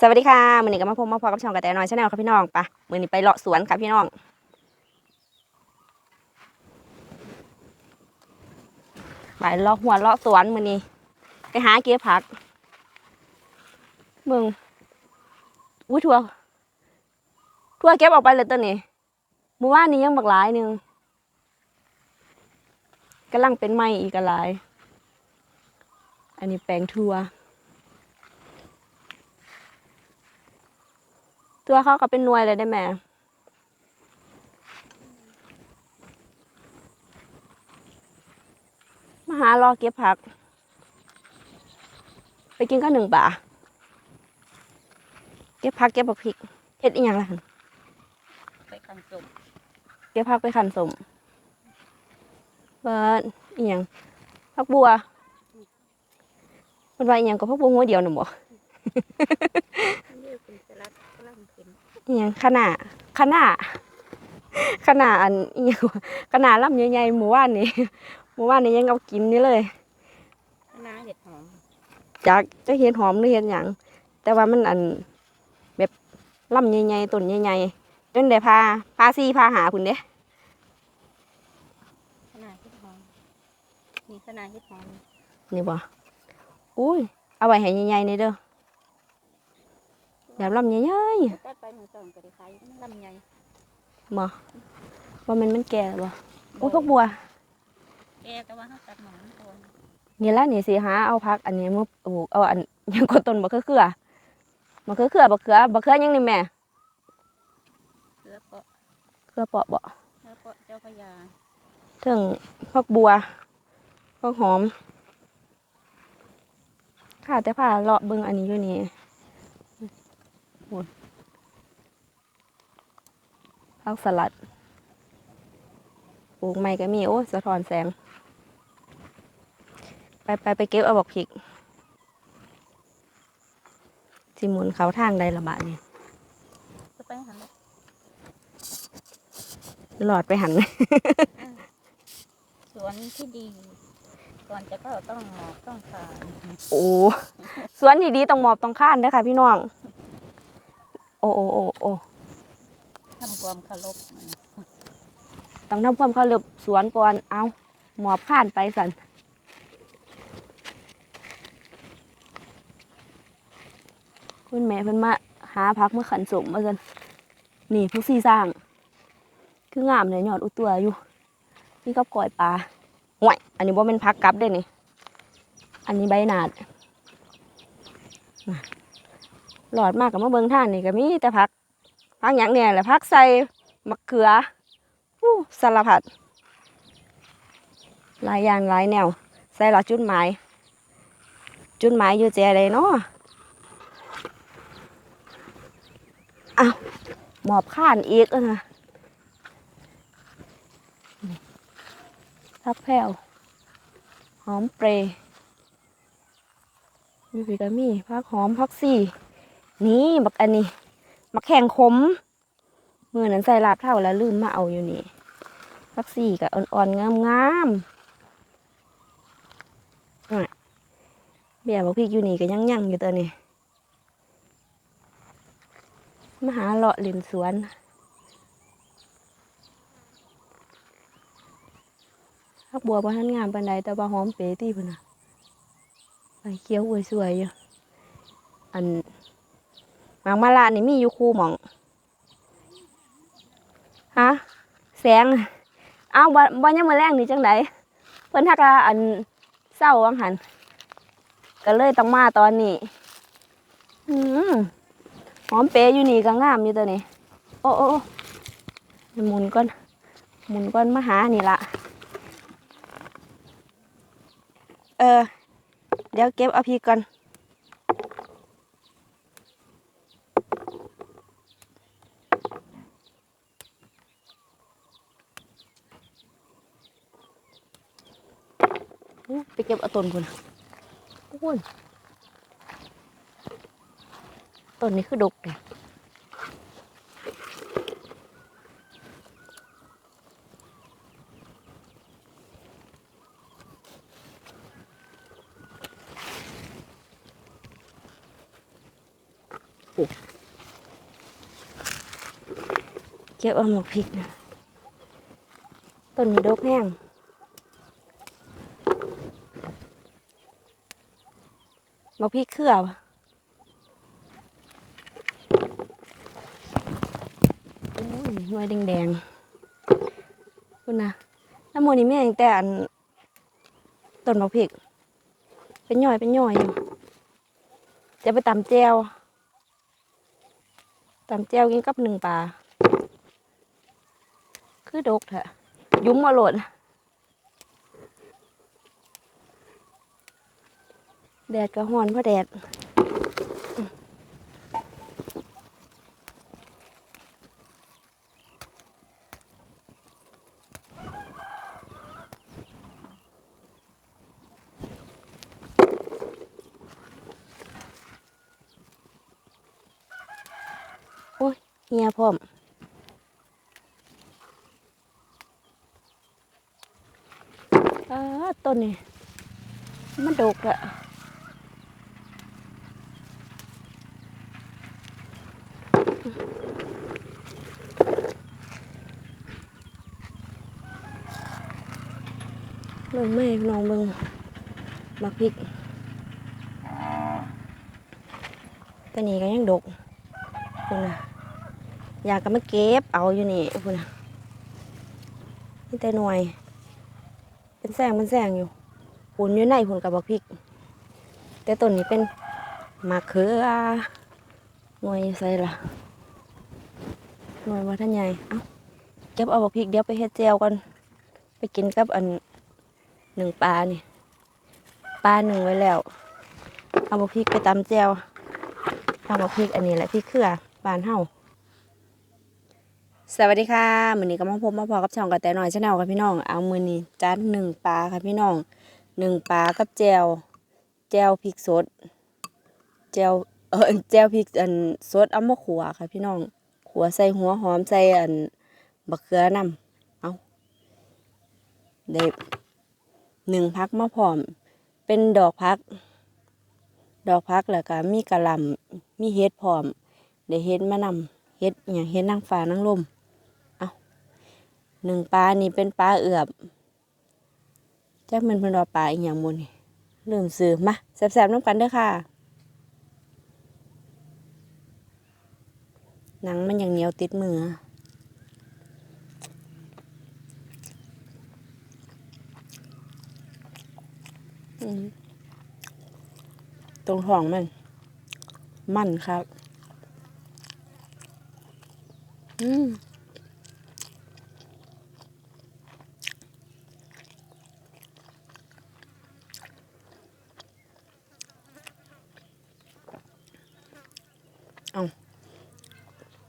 สวัสดีค่ะมือนี้ก็มาพบมาพอกับช่องกระแตน้อยชาแนลครับพี่น้องปะมือนี้ไปเลาะสวนครับพี่น้อง ไปเลาะหัวเลาะสวนมือนี้ไปหาเก็บผักมึงอุ้ยทั่วทั่วเก็บออกไปเลยตัวนี้มื่อวานี้ยังบักหลายหนึ่งกำลังเป็นไม้อีกหลาย อันนี้แปลงทั่ว ตัวเขาก็เป็นหน่วยเลยได้ไหมมาหารอเก็บผัก ไปกินข้าวหนึ่งป่าเก็บผักเก็บบักพริกเฮ็ดอีหยังล่ะหั่นไปขังสมเก็บผักไปขันสมเบิดอีหยังผักบัวมันว่าอีหยังก็ผักบัวหัวเดียวน่ะบ่ นี่เป็นสลัดกำลังเป็น อหยังขนาดขนาดขนาดอันอหยังวะขนาดลำใหญ่ๆหมู่บ้านนี้หมู่บ้านนี้ยังเอากินนี่เลยคณะเห็ดหอมจากจะเห็นหอมหรือเห็นหยังแต่ว่ามันอันแบบลำใหญ่ๆต้นใหญ่ๆจนได้พาพาซีพาหาคุณเด้คณะเห็ดหอมนี่คณะเห็ดหอมนี่บ่อุ้ยเอาไว้ให้ใหญ่ๆนี่เด้อ แบบลำใหญ่ตัดไปหนึ่งสองก็ได้ขายมันลำใหญ่ๆบ่ว่ามันมันแก่บ่โอ้ยพวกบัว แกแต่ว่าเขาตัดหมอนก่อนนี่ละนี่สิหาเอาพัก อันนี้มาปลูกเอาอันหยังก็ต้นบักเขือเขือบักเขือเขือบักเขือบักเขือหยังนี่แม่เสือเปาะเขือเปาะบ่เสือเปาะเจ้าพระยาถึงพักบัวพักหอมค่ะแต่ผ่าเลาะเบิ่งอันนี้อยู่นี่ โอ้ยพักสลัด ปลูกใหม่ก็มี โอ้ยสะท้อนแสง ไปไปไปเก็บเอาบอกผิกสิหมุนเขาทางใดละบาทนี่จะไปหันเลยหลอดไปหันสวนที่ดีก่อนจะเข้าต้องหมอกต้องสารโอ้ สวนที่ดีต้องหมอบต้องข้านเด้อค่ะพี่น้อง โอ้โอ้โอ้โอ้ทำความเคารพมันต้องทำความเคารพสวนก่อนเอาหมอบข้านไปสันคุณแม่เพิ่นมาหาพักเมื่อขันสมมาสันนี่พวกซีสร้าง คืองามเลยยอดอุตัวอยู่ นี่ก็ก่อยปลาห่วยอันนี้ว่าเป็นพักกลับเด้นี่ อันนี้ใบหนาดน่ะ หลอดมากกับมาเบิงท่านนี่ก็มีแต่พักพักอย่างเนี่ยแหละพักใส่มะเขืออู้สารพัดหลายอย่างหลายแนว ใส่หลอดจุดหมาย จุดหมายอยู่แจใดเนาะอ้าวหมอบข้านอีกอะนะทับแผ่วหอมเปรย์มีผีกามีพักหอมพักสี่ นี่บักอันนี้มักแข่งขมเมื่อนั้นใส่ลาบเท่าแล้วลืมมาเอาอยู่นี่พักสี่กับอ่อนๆงามๆน่ะเบียบอกพี่อยู่นี่ก็ยังยังๆอยู่ตัวนี้มาหาเลาะเล่นสวนพักบัวบนทันงามปันใดแต่ว่าหอมเป๋ตีพุ่นน่ะใบเขียวอวยสวยอยู่อัน หมากมาลานี่มีอยู่คู่หมองฮะแสงเอาบ่บ่ยังมาแรงนี่จังไดเพิ่นทักว่าอันเศร้าวังหันก็เลยต้องมาตอนนี้อืมหอมเปยอยู่นี่ก็งามอยู่ตัวนี้โอ้โอ้หมุนก่อนหมุนก่อนมาหานี่ละเออ เดี๋ยวเก็บเอาพีก่อน ไปเก็บเอาต้นพุ่นน่ะพุ่นต้นนี้คือดกเลยเก็บเอาหมกพริกนะต้นนี้ดกแห้ง หมกพริกเครือหน่วยแดงๆคุณนะน้ำมันนี่แม่งแต่อันต้นมกพริก เป็นย่อยเป็นย่อยอยู่จะไปตำแจวตำแจวกินกับหนึ่งปลาคือดกเถอะยุ้มมาโหลด แดดก็ฮ้อนเพราะแดดเฮียพร้อมอาต้นนี่มันดกอะ งแม่น้องเบิ่งบักพริกตัวนี้ก็ยังดกคุณน่ะอยากก็มาเก็บเอาอยู่นี่พุ่นน่ะนี่แต่หน่วย เป็นแสงเป็นแสงอยู่ปุ่นอยู่ในพุ่นกับบักพริก แต่ต้นนี้เป็นมะเขือหน่วยใส่ละหน่วยว่าท่านใหญ่เอ้าเก็บเอาบักพริกเดี๋ยวไปเฮ็ดแจวกันไปกินกับอัน หนึ่งปลานี่ปลาหนึ่งไว้แล้ว เอาบักพริกไปตำแจวเอาบักพริกอันนี้แหละพริกเครือบานเฮาสวัสดีค่ะมือนี้ก็มาพบมาพอกับช่องกับแต่หน่อยชาแนลค่ะพี่น้อง เอามือนี้จัดหนึ่งปลาค่ะพี่น้องหนึ่งปลากับแจวแจวพริกสดแจวเออแจวพริกอันสดเอามาขัวค่ะพี่น้องขัวใส่หัวหอมใส่อันบักเขือนำเอาเด็บ หนึ่งพักมาพร้อม เป็นดอกพัก ดอกพักแล้วก็มีกระลำมีเฮ็ดพร้อมเดี๋ยวเฮ็ดมานำเฮ็ดอย่างเฮ็ดนางฟ้านางลมเอาหนึ่งปลานี่เป็นปลาเอือบจักมันเป็นปลาอีกอย่างบุนี่เริ่มซื้อมาแซ่บๆน้ำกันเด้อค่ะหนังมันอยังเหนียวติดมือ ตรงท้องมัน มันครับ อืม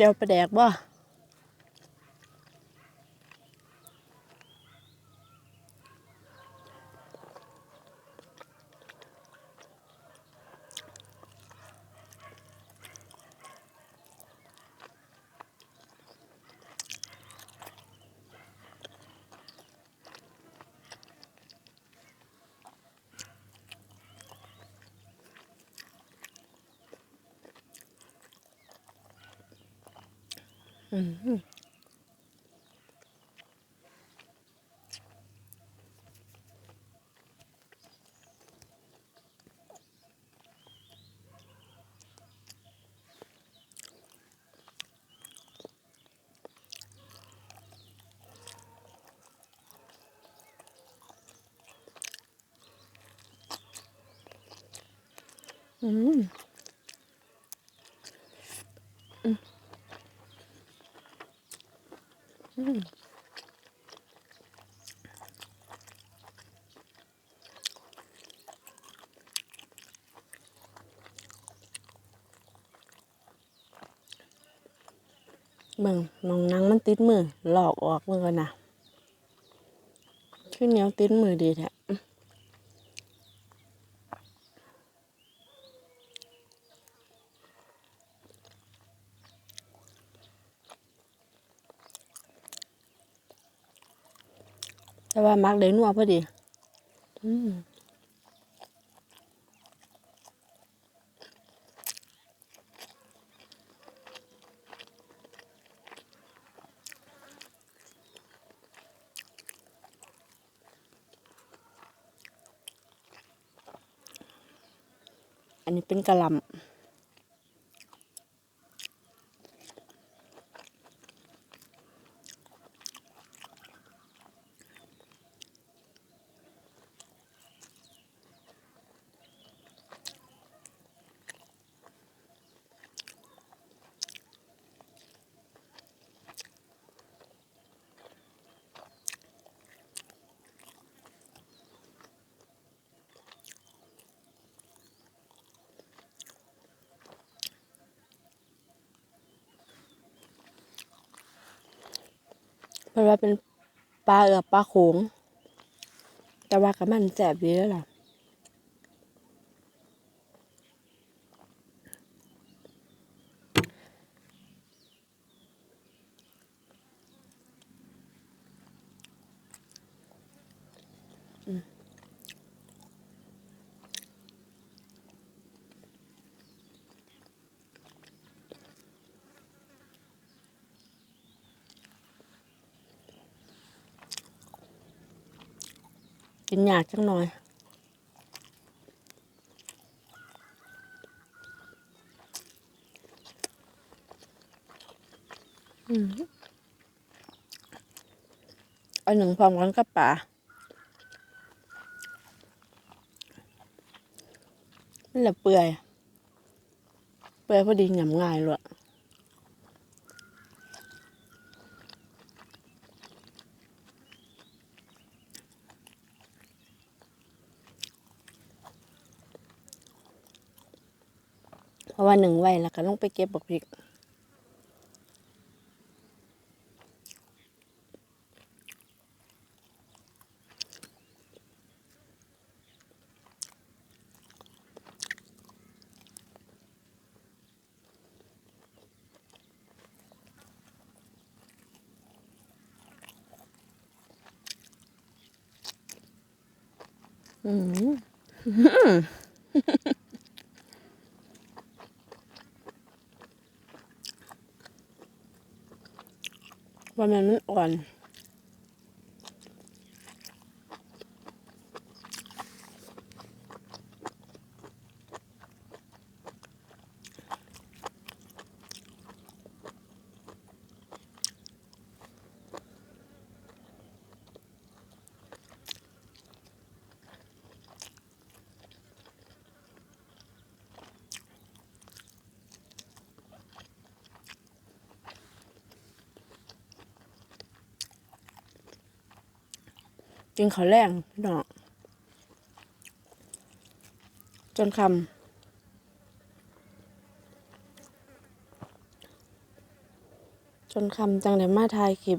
เจียวปลาแดกบ่ อืมอืมอืมอืมเบิ่งน้องนังมัน ติดมือหลอกออกเบิ่งก่อนนะขึ้นเหนียวติดมือดีแท้แต่ว่ามักได้นัวพอดี อืม เป็นกระลำ เพราะว่าเป็นปลาเอือบปลาโขง แต่ว่ากับมันแสบดีแล้วล่ะ กินยากจังหน่อย อืมเอาหนึ่งพร้อมกันกับป่ามันละเปื่อย เปื่อยพอดีหยำง่ายเลย ราะว่าหนึ่งไว้แล้วก็ลงไปเก็บบักพริกอืม ว่ามันมันอ่อน กินข้าวแรงพี่น้องจนคำจนคำจังได้มาถ่ายคลิป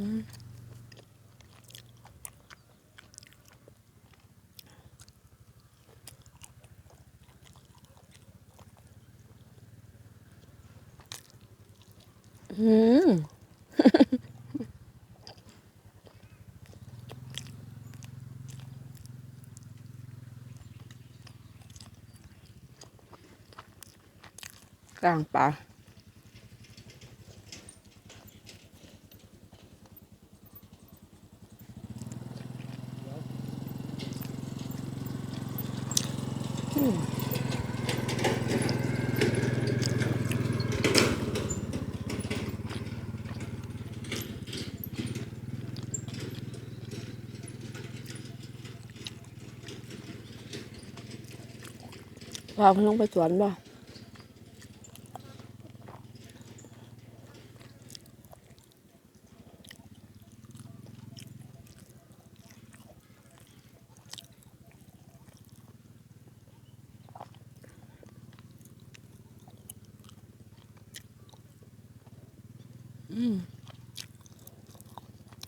อืมกลางป่า อืมพาคุ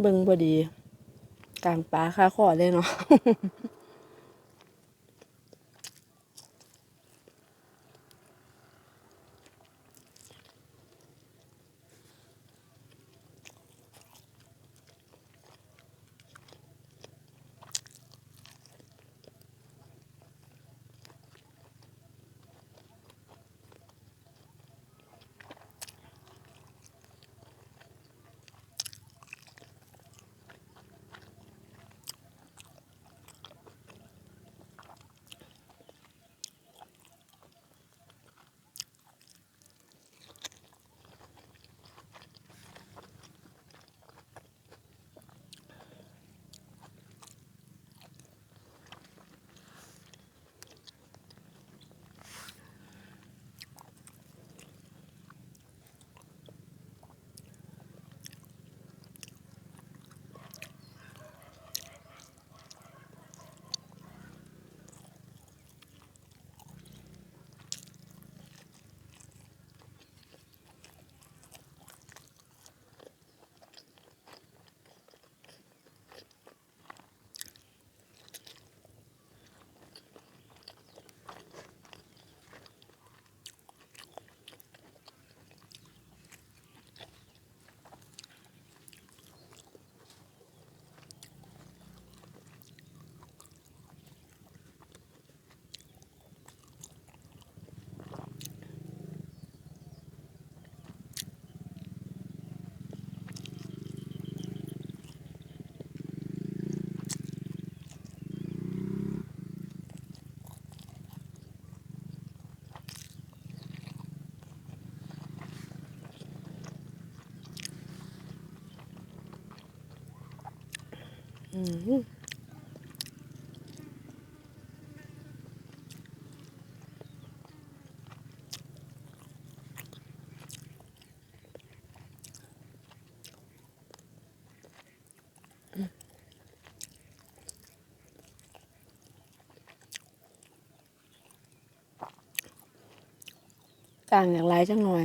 เบิ่งบ่ดี กลางปลาคาขอเลยเนาะ ต่างอย่างไรจังหน่อย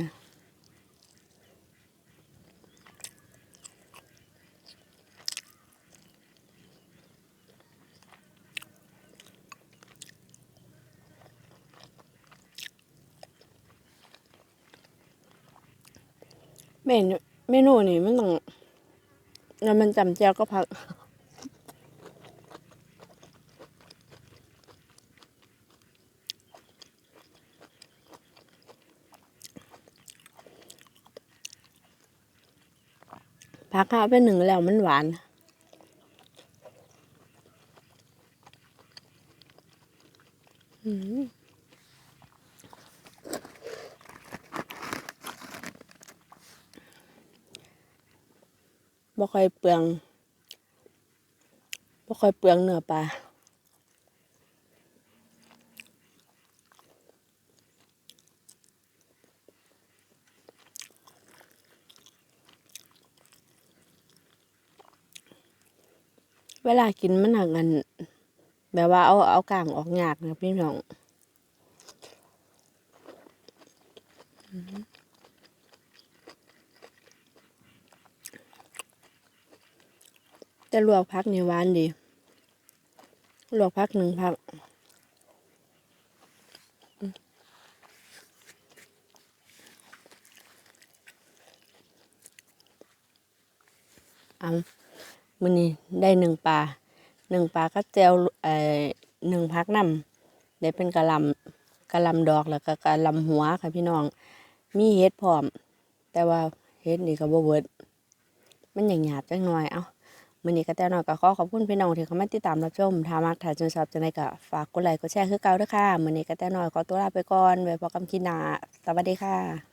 เมนูเมนูนี่มันต้องแล้วมันจำเจ้าก็พักพักข้าวไปหนึ่งแล้วมันหวาน อืม บ่ค่อยเปลืองบ่ค่อยเปลืองเนื้อปลาเวลากินมันหักกันแบบว่าเอาเอากลางออกยากนะพี่น้องอ แต่ลวกพักนี่หวานดี ลวกพักหนึ่งพักเอามื้อนี้ได้หนึ่งปลาหนึ่งปลาก็แจวเอ่อหนึ่งพักน้ำได้เป็นกะลำกะลำดอกแล้วก็กะลำหัวค่ะพี่น้อง มีเห็ดพร้อม แต่ว่าเห็ดนี่ก็บ่เบิดมันหยาบๆจังหน่อยเอ้า มื่อนี้ก็แต่น้อยก็ขอขอบคุณพี่น้องที่เข้ามาติดตามรับชมทามักถ่ายจนชอบจังไดก็ฝากกดไลค์กดแชร์คือเก่าด้วยค่ะมื่อนี้ก็แต่น้อยขอตัวลาไปก่อนไว้พบกันคลิปหน้าสวัสดีค่ะ